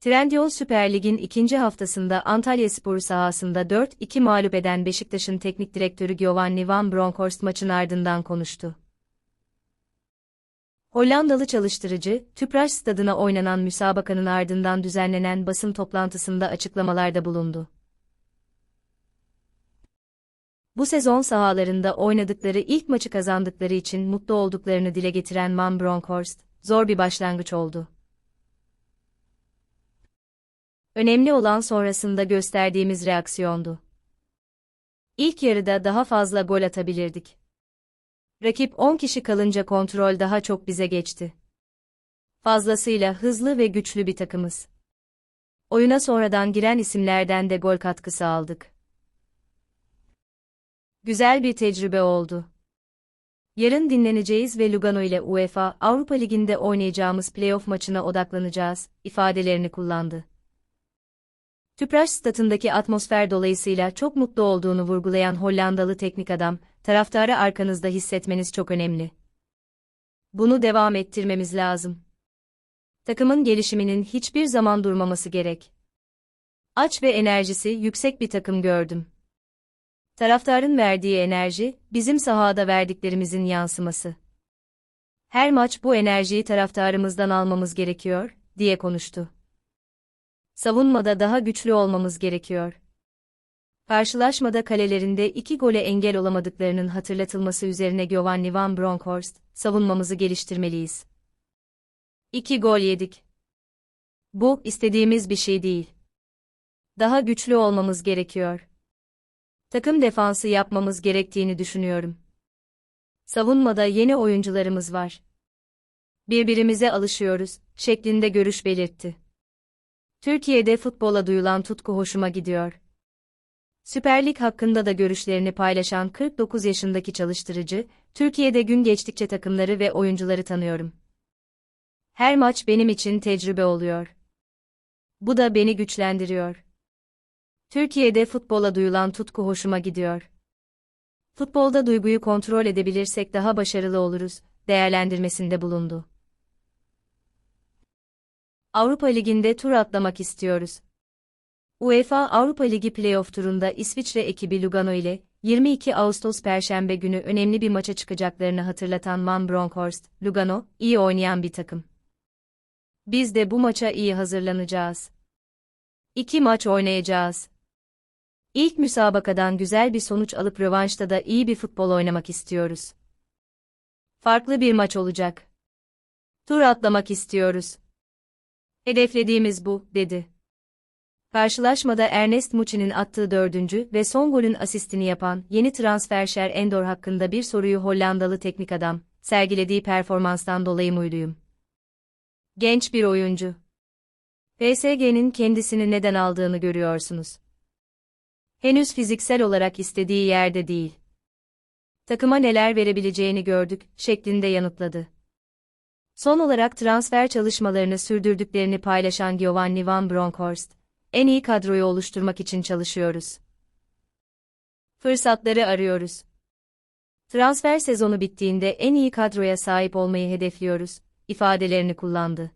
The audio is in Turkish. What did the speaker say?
Trendyol Süper Lig'in ikinci haftasında Antalyaspor sahasında 4-2 mağlup eden Beşiktaş'ın teknik direktörü Giovanni Van Bronckhorst maçın ardından konuştu. Hollandalı çalıştırıcı, Tüpraş stadına oynanan müsabakanın ardından düzenlenen basın toplantısında açıklamalarda bulundu. Bu sezon sahalarında oynadıkları ilk maçı kazandıkları için mutlu olduklarını dile getiren Van Bronckhorst, zor bir başlangıç oldu. Önemli olan sonrasında gösterdiğimiz reaksiyondu. İlk yarıda daha fazla gol atabilirdik. Rakip 10 kişi kalınca kontrol daha çok bize geçti. Fazlasıyla hızlı ve güçlü bir takımız. Oyuna sonradan giren isimlerden de gol katkısı aldık. Güzel bir tecrübe oldu. Yarın dinleneceğiz ve Lugano ile UEFA Avrupa Ligi'nde oynayacağımız playoff maçına odaklanacağız, ifadelerini kullandı. Tüpraş statındaki atmosfer dolayısıyla çok mutlu olduğunu vurgulayan Hollandalı teknik adam, taraftarı arkanızda hissetmeniz çok önemli. Bunu devam ettirmemiz lazım. Takımın gelişiminin hiçbir zaman durmaması gerek. Aç ve enerjisi yüksek bir takım gördüm. Taraftarın verdiği enerji, bizim sahada verdiklerimizin yansıması. Her maç bu enerjiyi taraftarımızdan almamız gerekiyor, diye konuştu. Savunmada daha güçlü olmamız gerekiyor. Karşılaşmada kalelerinde iki gole engel olamadıklarının hatırlatılması üzerine Giovanni Van Bronckhorst, savunmamızı geliştirmeliyiz. İki gol yedik. Bu, istediğimiz bir şey değil. Daha güçlü olmamız gerekiyor. Takım defansı yapmamız gerektiğini düşünüyorum. Savunmada yeni oyuncularımız var. Birbirimize alışıyoruz, şeklinde görüş belirtti. Türkiye'de futbola duyulan tutku hoşuma gidiyor. Süper Lig hakkında da görüşlerini paylaşan 49 yaşındaki çalıştırıcı, Türkiye'de gün geçtikçe takımları ve oyuncuları tanıyorum. Her maç benim için tecrübe oluyor. Bu da beni güçlendiriyor. Türkiye'de futbola duyulan tutku hoşuma gidiyor. Futbolda duyguyu kontrol edebilirsek daha başarılı oluruz, değerlendirmesinde bulundu. Avrupa Ligi'nde tur atlamak istiyoruz. UEFA Avrupa Ligi playoff turunda İsviçre ekibi Lugano ile 22 Ağustos Perşembe günü önemli bir maça çıkacaklarını hatırlatan Van Bronckhorst, Lugano, iyi oynayan bir takım. Biz de bu maça iyi hazırlanacağız. İki maç oynayacağız. İlk müsabakadan güzel bir sonuç alıp rövanşta da iyi bir futbol oynamak istiyoruz. Farklı bir maç olacak. Tur atlamak istiyoruz. Hedeflediğimiz bu, dedi. Karşılaşmada Ernest Muçi'nin attığı dördüncü ve son golün asistini yapan yeni transfer Şer Endor hakkında bir soruyu Hollandalı teknik adam, sergilediği performanstan dolayı muyduyum? Genç bir oyuncu. PSG'nin kendisini neden aldığını görüyorsunuz. Henüz fiziksel olarak istediği yerde değil. Takıma neler verebileceğini gördük, şeklinde yanıtladı. Son olarak transfer çalışmalarını sürdürdüklerini paylaşan Giovanni Van Bronckhorst, en iyi kadroyu oluşturmak için çalışıyoruz. Fırsatları arıyoruz. Transfer sezonu bittiğinde en iyi kadroya sahip olmayı hedefliyoruz, ifadelerini kullandı.